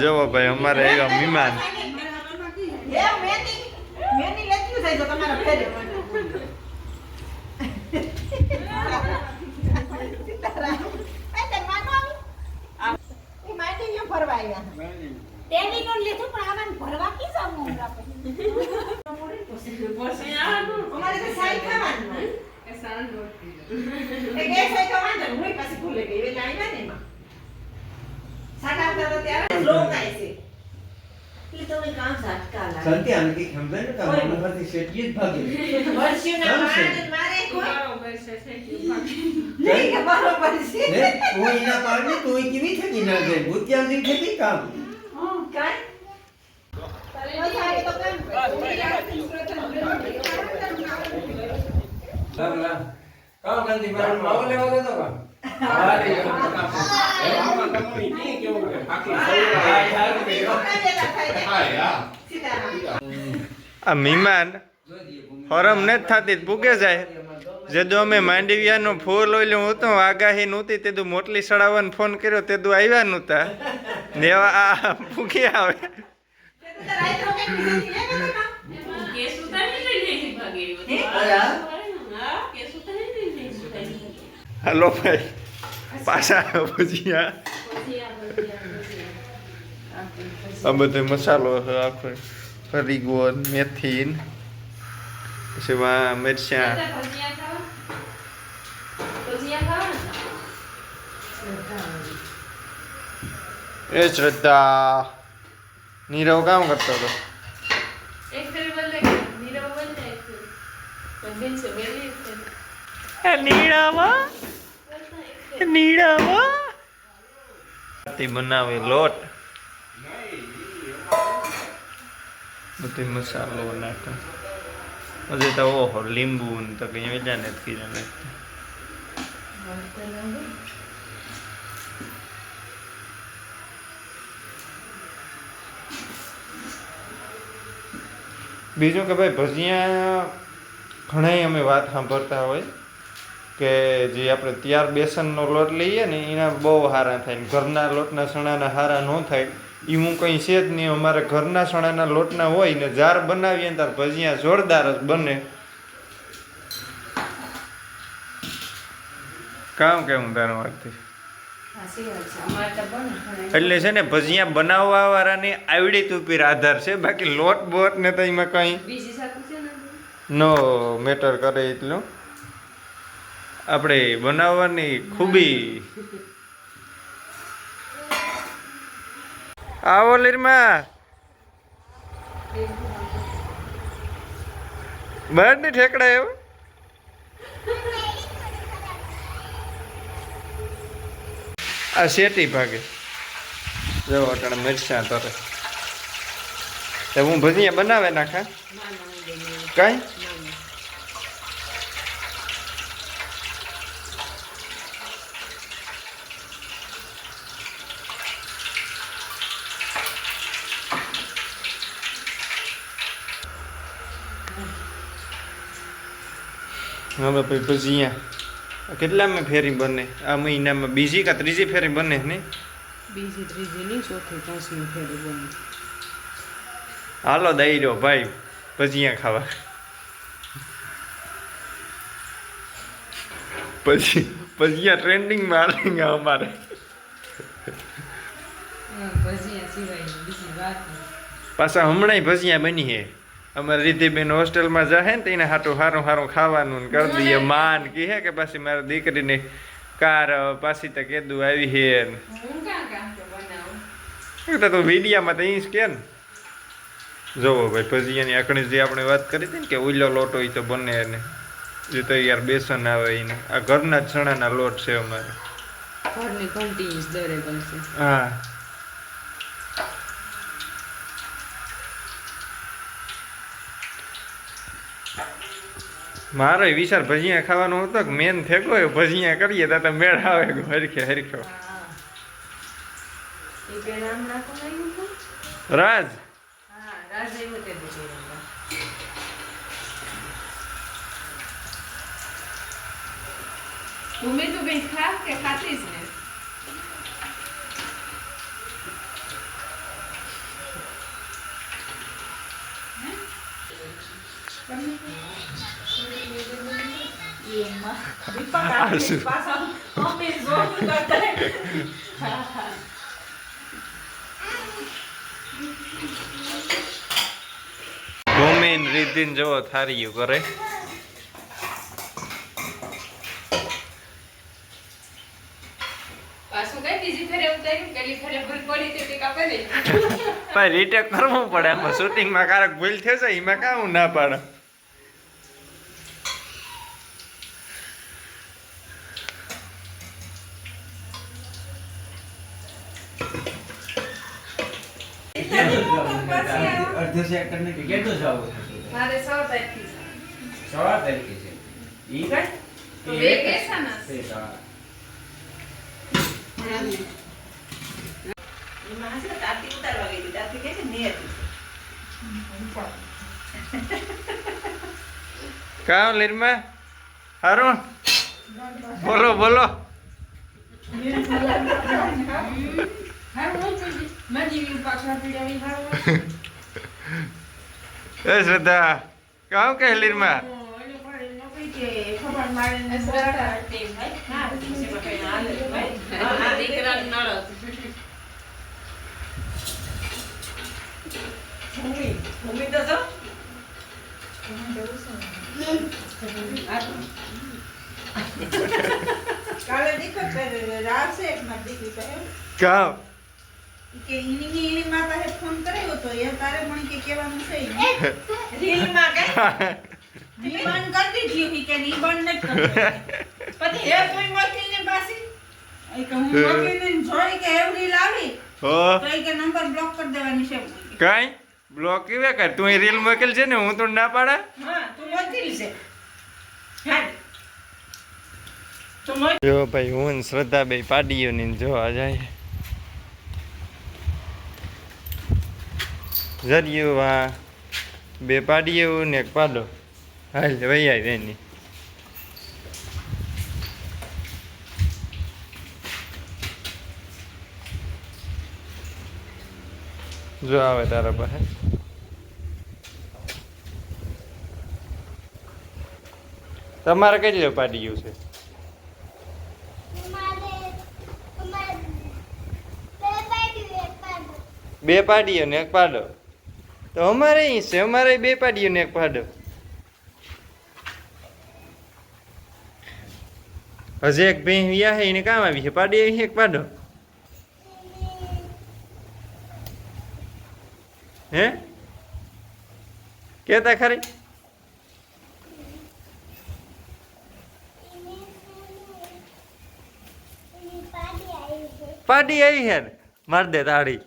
જુઓ ભાઈ અમારે એવા મહેમાન. મેની મેની લેતી થઈ જો તમારા ફેરે સીતારામ. એ તે માનો આવી? એ માંડી ને ભરવા કી જાવું તો વાંધો. હુંય પાછી ભૂલી એમાં. સાડા આવતા તો ત્યારે. એટલે તો મેં કામ ઝાટકા લાગે. સંત્યાને કંઈક સમજાય ને કે આ મનોહરથી શેઠજી જ ભાગે. વર્ષીઓના માણસ મારે કોઈ નહીં કે બરોબર છે. હે? તું એના પાડને તું એ કેવી થતી ના જાય ભૂતિયાની થતી કામ કાંઈ? વધારે તો કામ આ મહેમાન હરમ ને જ થતી ભૂગે જાય. જેદું અમે માંડવિયાનું ફૂલ ઓલું હતો આગાહી નહોતી તે મોટલી સડાવવાનો ફોન કર્યો તે તું આવ્યા નહોતા. ને આ પૂગી આવે. હાલો ભાઈ. પાછા ભજીયા. આ બધો મસાલો છે આખો ફરી ગોળ મેથી પછી મિરચાં. એ શ્રદ્ધા. નીરવ કામ કરતો હતો? નીડામાં નીડામાં બનાવે લોટ. બધો મસાલો નાખે. હજી તો ઓહો, લીંબુ ને તો કઈ વેચા ને કીધા નાખતા બીજું કે ભાઈ ભજીયા ઘણાય અમે વાત સાંભળતા હોય. કે જે આપણે તૈયાર બેસનનો લોટ લઈએ ને એના બહુ સારા થાય ઘરના લોટના સણાના સારા ન થાય. એ હું કંઈ છે જ નહીં અમારે ઘરના સણાના લોટના હોય ને જાર બનાવીએ ને તાર ભજીયા જોરદાર જ બને. કામ કેવું તારા વાતથી એટલે છે ને ભજીયા બનાવવા વાળાની આવડી ઉપર આધાર છે બાકી લોટ બોટ ને તો એમાં કંઈ નો મેટર કરે એટલું. આપણે બનાવવાની ખૂબી. આવો લીરમાં. બહારની ઠેકડા એવું? આ શેટી ભાગે. જો, અટાણે મિરચાં તો હું ભજીયા બનાવે નાખા? કાંઈ? હવે ભાઈ ભજીયા કેટલામાં ફેરી બને? આ મહિનામાં બીજી કા ત્રીજી ફેરી બને ને બીજી ત્રીજી નહીં ચોથી પાંચમી ફેરી બને. હાલો દઈ દો ભાઈ ભજીયા ખાવા. પછી ભજીયા ટ્રેન્ડિંગમાં હાલે અમારે. વાત નહીં. પાછા હમણાંય ભજીયા બની હે. અમારે રીધિબેન હોસ્ટેલમાં જાહે ને તેને હાટું સારું સારું ખાવાનું ને કરી દઈએ. માન કહે કે પાછી મારી દીકરીને કાર પાછી તો કેદું આવી હે ને. તો તો તું વિડીયામાં તો અહીં જ કે ને. જોવો ભાઈ ભજીયાની આકણી જે આપણે વાત કરી હતી ને કે ઉલ્લો લોટો એ તો બને ને. જે તો યાર બેસન આવે એને આ ઘરના ચણાના લોટ છે અમારે. ઘરની ઘંટી દરે હા. મારો વિચાર ભજીયા ખાવાનો હતો કે મેન ફેંકો હોય ભજીયા કરીએ તો મેળ આવે હરખે હરખો એ ઈ બે નામ રાખવાનું આવ્યું હતું? રાજ હા રાજ આવ્યો તે દી કર્યા હતા. ભૂમિ તું બેન ખા કે ખાતી જ ને આ શું? ભૂમિન રીતિન જોવો થારીયું કરે. પણ રીટેક કરવું પડે. આમાં શૂટિંગમાં કારક ભૂલ થશે એમાં કામ ના પાડે? ને કેટલું જવું મારે સો તારીખથી છે. સવા તારીખે છે ઈ કઈ તો બે કેસા ના તે સવા. એમાં હશે તાતી ઉતારવા ગઈ તાતી કહે "ને કામ લીરમાં હારું બોલો બોલો એ હું કામ કે લીરમાં હા, એમાં કઈ હાલે જ ભાઈ. હા, આ દીકરાને નળદ. ભૂમિ ભૂમિ કાલે દીકરો કરે રાશે એક માં દીકરી કહે કામ કે ઈની ઈની માં પાસે ફોન કર્યો તો એ તારે મને કે કહેવાનું છે ઈ. રીલમાં કઈ ઈ કરી દીધી ઈ કે ઈ બંધ નથી પછી હે કોઈ મોકલીને પાછી એ કે હું વકીલને જોઈ કે એવડી લાવી હો. તો ઈ કે નંબર બ્લોક કરી દેવાની છે. કાઈ? બ્લોક કેવે કર તું એ રીલ મોકલ છે ને હું તો ના પાડા? હા તું વકીલ છે. હાલ. જો ભાઈ હું શ્રદ્ધા બે પાડીઓ ને જોવા જાય. જરિયું આ બે પાડીઓ ને એક પાડો. હાલ વહી આવી એની. જો આવે તારા પાસે. તમારે કઈ પાડી ગયું છે? બે પાડીઓ ને એક પાડો. તો અમારે અહીં છે, અમારે બે પાડીઓ ને એક પાડો. હજી એક ભેં વ્યા છે, એને કામ આવી છે? પાડી આવી એક પાડો. હે? કેતા ખરી? પાડી આવી છે. માર દે તાળી.